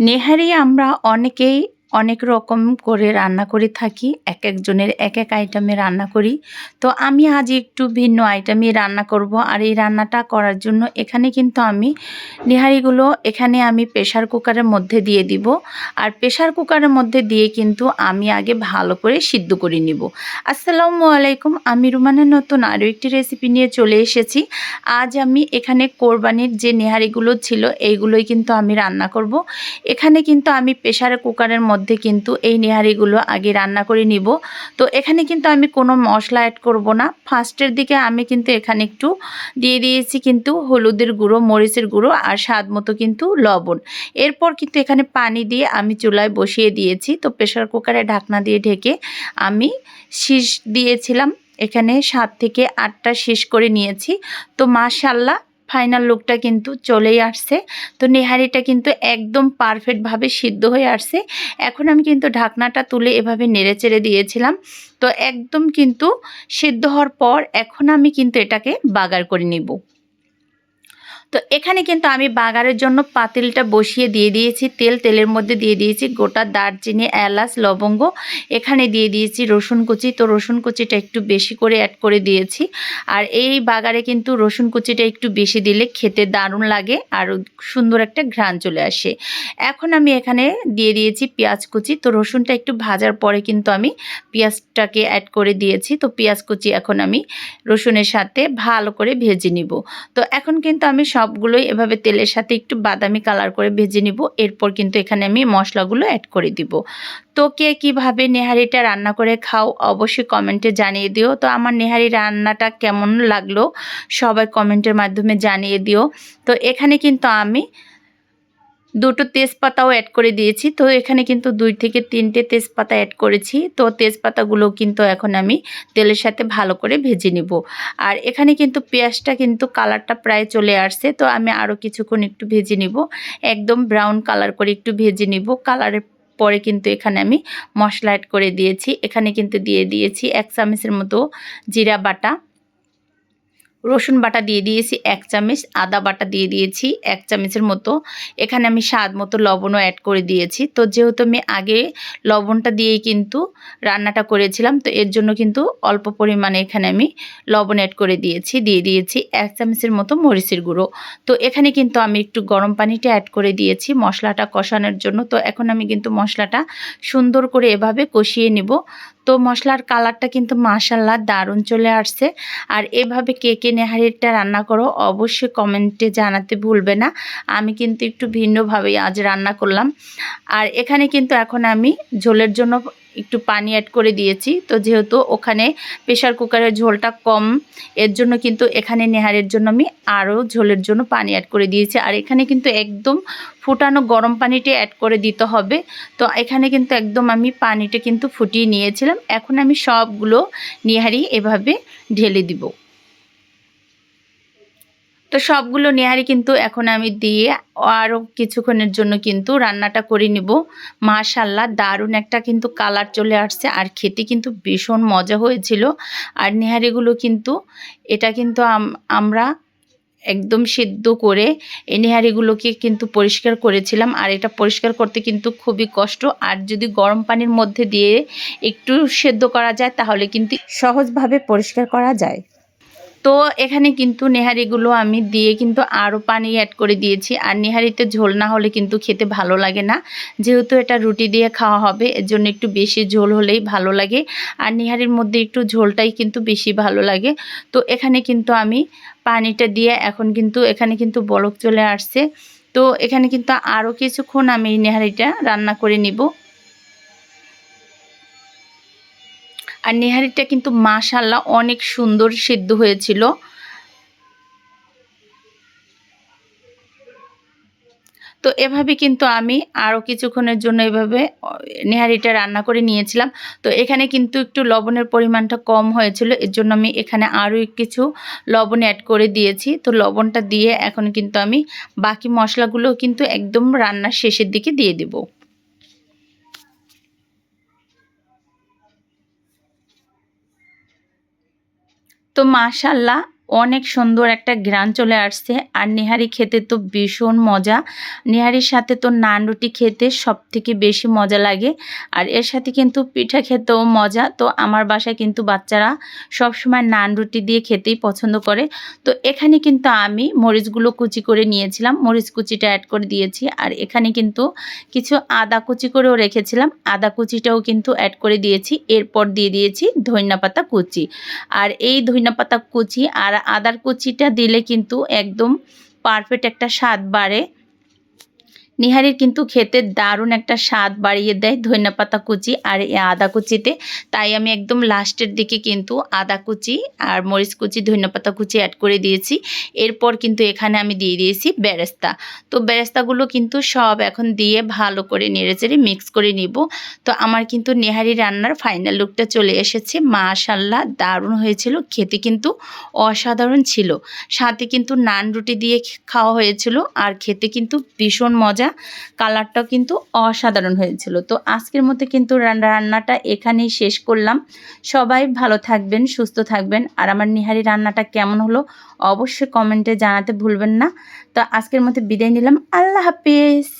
নেহারি আমরা অনেকেই অনেক রকম করে রান্না করে থাকি, এক একজনের এক এক আইটেমে রান্না করি। তো আমি আজ একটু ভিন্ন আইটেমে রান্না করব আর এই রান্নাটা করার জন্য এখানে কিন্তু আমি নেহারিগুলো এখানে আমি প্রেশার কুকারের মধ্যে দিয়ে দিব। আর প্রেশার কুকারের মধ্যে দিয়ে কিন্তু আমি আগে ভালো করে সিদ্ধ করে নিব। আসসালামু আলাইকুম, আমি রুমানের নতুন আরও একটি রেসিপি নিয়ে চলে এসেছি। আজ আমি এখানে কোরবানির যে নেহারিগুলো ছিল, এইগুলোই কিন্তু আমি রান্না করব। এখানে কিন্তু আমি প্রেশার কুকারের মধ্যে কিন্তু এই নেহারিগুলো আগে রান্না করে নিব। তো এখানে কিন্তু আমি কোনো মশলা অ্যাড করব না। ফার্স্টের দিকে আমি কিন্তু এখানে একটু দিয়ে দিয়েছি কিন্তু হলুদের গুঁড়ো, মরিচের গুঁড়ো আর স্বাদ মতো কিন্তু লবণ। এরপর কিন্তু এখানে পানি দিয়ে আমি চুলায় বসিয়ে দিয়েছি। তো প্রেশার কুকারে ঢাকনা দিয়ে ঢেকে আমি শীষ দিয়েছিলাম। এখানে সাত থেকে আটটা শেষ করে নিয়েছি। তো মাশাল্লাহ ফাইনাল লুকটা কিন্তু চলেই আসছে। তো নেহারিটা কিন্তু একদম পারফেক্টভাবে সিদ্ধ হয়ে আসছে। এখন আমি কিন্তু ঢাকনাটা তুলে এভাবে নেড়ে চেড়ে দিয়েছিলাম। তো একদম কিন্তু সিদ্ধ হওয়ার পর এখন আমি কিন্তু এটাকে বাগার করে নিব। তো এখানে কিন্তু আমি বাগারের জন্য পাতিলটা বসিয়ে দিয়ে দিয়েছি। তেল তেলের মধ্যে দিয়ে দিয়েছি গোটা দারচিনি, এলাচ, লবঙ্গ। এখানে দিয়ে দিয়েছি রসুন কুচি। তো রসুন কুচিটা একটু বেশি করে অ্যাড করে দিয়েছি। আর এই বাগারে কিন্তু রসুন কুচিটা একটু বেশি দিলে খেতে দারুণ লাগে আর সুন্দর একটা ঘ্রাণ চলে আসে। এখন আমি এখানে দিয়ে দিয়েছি পেঁয়াজ কুচি। তো রসুনটা একটু ভাজার পরে কিন্তু আমি পেঁয়াজটাকে অ্যাড করে দিয়েছি। তো পেঁয়াজ কুচি এখন আমি রসুনের সাথে ভালো করে ভেজে নিব। তো এখন কিন্তু আমি সবগুলোই এভাবে তেলের সাথে একটু বাদামি কালার করে ভেজে নিব। এরপর কিন্তু এখানে আমি মশলাগুলো অ্যাড করে দিব। তো কে কীভাবে নেহারিটা রান্না করে খাও অবশ্যই কমেন্টে জানিয়ে দিও। তো আমার নেহারি রান্নাটা কেমন লাগল সবাই কমেন্টের মাধ্যমে জানিয়ে দিও। তো এখানে কিন্তু আমি দুটো তেজপাতাও অ্যাড করে দিয়েছি। তো এখানে কিন্তু দুই থেকে তিনটে তেজপাতা অ্যাড করেছি। তো তেজপাতাগুলো কিন্তু এখন আমি তেলের সাথে ভালো করে ভেজে নিব। আর এখানে কিন্তু পেঁয়াজটা কিন্তু কালারটা প্রায় চলে আসছে। তো আমি আরও কিছুক্ষণ একটু ভেজে নিব। একদম ব্রাউন কালার করে একটু ভেজে নিব। কালারের পরে কিন্তু এখানে আমি মশলা অ্যাড করে দিয়েছি। এখানে কিন্তু দিয়ে দিয়েছি এক চামচের মতো জিরা বাটা। রসুন বাটা দিয়ে দিয়েছি এক চামচ, আদা বাটা দিয়ে দিয়েছি এক চামচের মতো। এখানে আমি স্বাদ মতো লবণও অ্যাড করে দিয়েছি। তো যেহেতু আমি আগে লবণটা দিয়েই কিন্তু রান্নাটা করেছিলাম, তো এর জন্য কিন্তু অল্প পরিমাণে এখানে আমি লবণ অ্যাড করে দিয়েছি, দিয়ে দিয়েছি এক চামচের মতো মরিচের গুঁড়ো। তো এখানে কিন্তু আমি একটু গরম পানিটা অ্যাড করে দিয়েছি মশলাটা কষানোর জন্য। তো এখন আমি কিন্তু মশলাটা সুন্দর করে এভাবে কষিয়ে নিব। তো মশলার কালারটা কিন্তু মাশাল্লাহ দারুণ চলে আসছে। আর এভাবে কে কে নেহারিটা রান্না করো অবশ্যই কমেন্টে জানাতে ভুলবে না। আমি কিন্তু একটু ভিন্নভাবেই আজ রান্না করলাম। আর এখানে কিন্তু এখন আমি ঝোলের জন্য একটু পানি অ্যাড করে দিয়েছি। তো যেহেতু ওখানে প্রেশার কুকারের ঝোলটা কম, এর জন্য কিন্তু এখানে নেহারের জন্য আমি আরও ঝোলের জন্য পানি অ্যাড করে দিয়েছি। আর এখানে কিন্তু একদম ফুটানো গরম পানিটি অ্যাড করে দিতে হবে। তো এখানে কিন্তু একদম আমি পানিটা কিন্তু ফুটিয়ে নিয়েছিলাম। এখন আমি সবগুলো নেহারি এভাবে ঢেলে দিব। তো সবগুলো নেহারি কিন্তু এখন আমি দিয়ে আরও কিছুক্ষণের জন্য কিন্তু রান্নাটা করে নিব। মাশাল্লাহ দারুণ একটা কিন্তু কালার চলে আসছে আর খেতে কিন্তু ভীষণ মজা হয়েছিল। আর নেহারিগুলো কিন্তু, এটা কিন্তু আমরা একদম সিদ্ধ করে এই নেহারিগুলোকে কিন্তু পরিষ্কার করেছিলাম। আর এটা পরিষ্কার করতে কিন্তু খুবই কষ্ট। আর যদি গরম পানির মধ্যে দিয়ে একটু সেদ্ধ করা যায় তাহলে কিন্তু সহজভাবে পরিষ্কার করা যায়। তো এখানে কিন্তু নেহারিগুলো আমি দিয়ে কিন্তু আরও পানি অ্যাড করে দিয়েছি। আর নেহারিতে ঝোল না হলে কিন্তু খেতে ভালো লাগে না। যেহেতু এটা রুটি দিয়ে খাওয়া হবে, এর জন্য একটু বেশি ঝোল হলেই ভালো লাগে। আর নেহারির মধ্যে একটু ঝোলটাই কিন্তু বেশি ভালো লাগে। তো এখানে কিন্তু আমি পানিটা দিয়ে এখন কিন্তু এখানে কিন্তু বলক চলে আসছে। তো এখানে কিন্তু আরও কিছুক্ষণ আমি নেহারিটা রান্না করে নিব। আর নেহারিটা কিন্তু মাশাল্লাহ অনেক সুন্দর সিদ্ধ হয়েছিল। তো এভাবে কিন্তু আমি আরও কিছুক্ষণের জন্য এভাবে নেহারিটা রান্না করে নিয়েছিলাম। তো এখানে কিন্তু একটু লবণের পরিমাণটা কম হয়েছিল, এর জন্য আমি এখানে আরও কিছু লবণ অ্যাড করে দিয়েছি। তো লবণটা দিয়ে এখন কিন্তু আমি বাকি মশলাগুলো কিন্তু একদম রান্নার শেষের দিকে দিয়ে দেবো। তো মাশাল্লাহ অনেক সুন্দর একটা গ্রান চলে আসছে। আর নিহারি খেতে তো ভীষণ মজা। নিহারির সাথে তো নান রুটি খেতে সব থেকে বেশি মজা লাগে। আর এর সাথে কিন্তু পিঠা খেতেও মজা। তো আমার বাসায় কিন্তু বাচ্চারা সব সময় নান রুটি দিয়ে খেতেই পছন্দ করে। তো এখানে কিন্তু আমি মরিচগুলো কুচি করে নিয়েছিলাম। মরিচ কুচিটা অ্যাড করে দিয়েছি। আর এখানে কিন্তু কিছু আদা কুচি করেও রেখেছিলাম। আদা কুচিটাও কিন্তু অ্যাড করে দিয়েছি। এরপর দিয়ে দিয়েছি ধইনা পাতা কুচি। আর এই ধইনা পাতা কুচি আর আদার কুচিটা দিলে কিন্তু একদম পারফেক্ট একটা স্বাদ বাড়ে। নিহারির কিন্তু খেতে দারুণ একটা স্বাদ বাড়িয়ে দেয় ধনিয়া পাতা কুচি আর আদা কুচিতে। তাই আমি একদম লাস্টের দিকে কিন্তু আদা কুচি আর মরিচ কুচি, ধনিয়া পাতা কুচি অ্যাড করে দিয়েছি। এরপর কিন্তু এখানে আমি দিয়ে দিয়েছি বেরেস্তা। তো বেরেস্তাগুলো কিন্তু সব এখন দিয়ে ভালো করে নেড়েচেড়ে মিক্স করে নিব। তো আমার কিন্তু নেহারি রান্নার ফাইনাল লুকটা চলে এসেছে। মাশাল্লাহ দারুণ হয়েছিল। খেতে কিন্তু অসাধারণ ছিল। সাথে কিন্তু নান রুটি দিয়ে খাওয়া হয়েছিল। আর খেতে কিন্তু ভীষণ মজা কালারটাও কিন্তু অসাধারণ হয়েছিল। তো আজকের মধ্যে কিন্তু রান্নাটা এখানেই শেষ করলাম। সবাই ভালো থাকবেন, সুস্থ থাকবেন। আর আমার নিহারি রান্নাটা কেমন হলো অবশ্যই কমেন্টে জানাতে ভুলবেন না। তো আজকের মধ্যে বিদায় নিলাম। আল্লাহ হাফিজ।